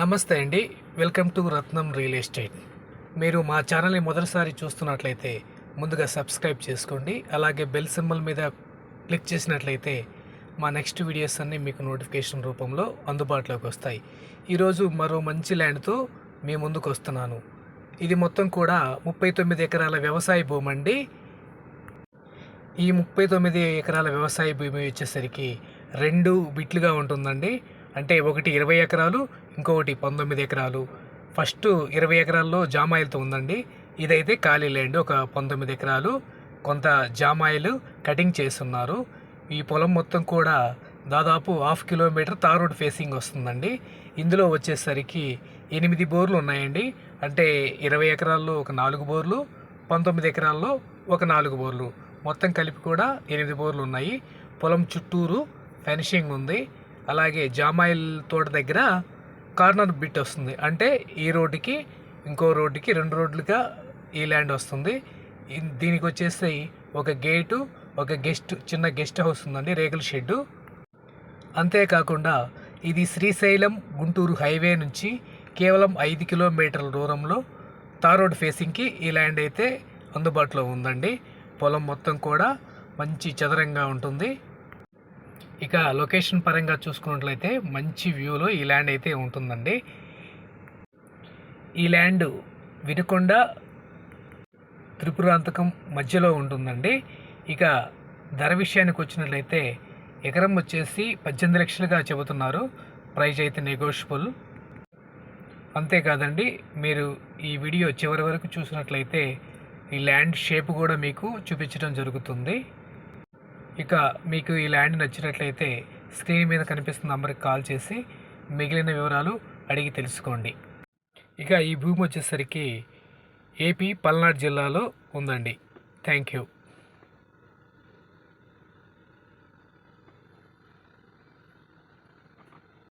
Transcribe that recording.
నమస్తే అండి. Welcome to Ratnam real estate. మీరు మా ఛానల్ని మొదటిసారి చూస్తున్నట్లయితే ముందుగా సబ్స్క్రైబ్ చేసుకోండి. అలాగే బెల్ సింబల్ మీద క్లిక్ చేసినట్లయితే మా నెక్స్ట్ వీడియోస్ అన్నీ మీకు నోటిఫికేషన్ రూపంలో అందుబాటులోకి వస్తాయి. ఈరోజు మరో మంచి ల్యాండ్తో మీ ముందుకు వస్తున్నాను. ఇది మొత్తం కూడా ముప్పై తొమ్మిది ఎకరాల వ్యవసాయ భూమి అండి. ఈ ముప్పై తొమ్మిది ఎకరాల వ్యవసాయ భూమి వచ్చేసరికి రెండు బిట్లుగా ఉంటుందండి. అంటే ఒకటి ఇరవై ఎకరాలు ఇంకొకటి పంతొమ్మిది ఎకరాలు. ఫస్ట్ ఇరవై ఎకరాల్లో జామాయిలతో ఉందండి. ఇదైతే ఖాళీ ల్యాండ్ ఒక పంతొమ్మిది ఎకరాలు. కొంత జామాయిలు కటింగ్ చేస్తున్నారు. ఈ పొలం మొత్తం కూడా దాదాపు half kilometre tar road facing వస్తుందండి. ఇందులో వచ్చేసరికి ఎనిమిది బోర్లు ఉన్నాయండి. అంటే ఇరవై ఎకరాల్లో ఒక నాలుగు బోర్లు పంతొమ్మిది ఎకరాల్లో ఒక నాలుగు బోర్లు. మొత్తం కలిపి కూడా ఎనిమిది బోర్లు ఉన్నాయి. పొలం చుట్టూరు ఫెన్షింగ్ ఉంది. అలాగే జామాయిల్ తోట దగ్గర కార్నర్ బిట్ వస్తుంది. అంటే ఈ రోడ్డుకి ఇంకో రోడ్డుకి రెండు రోడ్లుగా ఈ ల్యాండ్ వస్తుంది. దీనికి వచ్చేసి ఒక గేటు ఒక గెస్ట్ చిన్న గెస్ట్ హౌస్ ఉందండి రేకుల షెడ్డు. అంతేకాకుండా ఇది శ్రీశైలం గుంటూరు హైవే నుంచి కేవలం ఐదు కిలోమీటర్ల దూరంలో తార్ రోడ్ ఫేసింగ్కి ఈ ల్యాండ్ అయితే అందుబాటులో ఉందండి. పొలం మొత్తం కూడా మంచి చదరంగా ఉంటుంది. ఇక లొకేషన్ పరంగా చూసుకున్నట్లయితే మంచి వ్యూలో ఈ ల్యాండ్ అయితే ఉంటుందండి. ఈ ల్యాండ్ వినుకొండ త్రిపురాంతకం మధ్యలో ఉంటుందండి. ఇక ధర విషయానికి వచ్చినట్లయితే ఎకరం వచ్చేసి పద్దెనిమిది లక్షలుగా చెబుతున్నారు. ప్రైజ్ అయితే నెగోషియబుల్ అంతేకాదండి మీరు ఈ వీడియో చివరి వరకు చూసినట్లయితే ఈ ల్యాండ్ షేప్ కూడా మీకు చూపించడం జరుగుతుంది. ఇక మీకు ఈ ల్యాండ్ నచ్చినట్లయితే స్క్రీన్ మీద కనిపిస్తున్న నంబర్కి కాల్ చేసి మిగిలిన వివరాలు అడిగి తెలుసుకోండి. ఇక ఈ భూమి వచ్చేసరికి ఏపీ పల్నాడు జిల్లాలో ఉందండి. Thank you.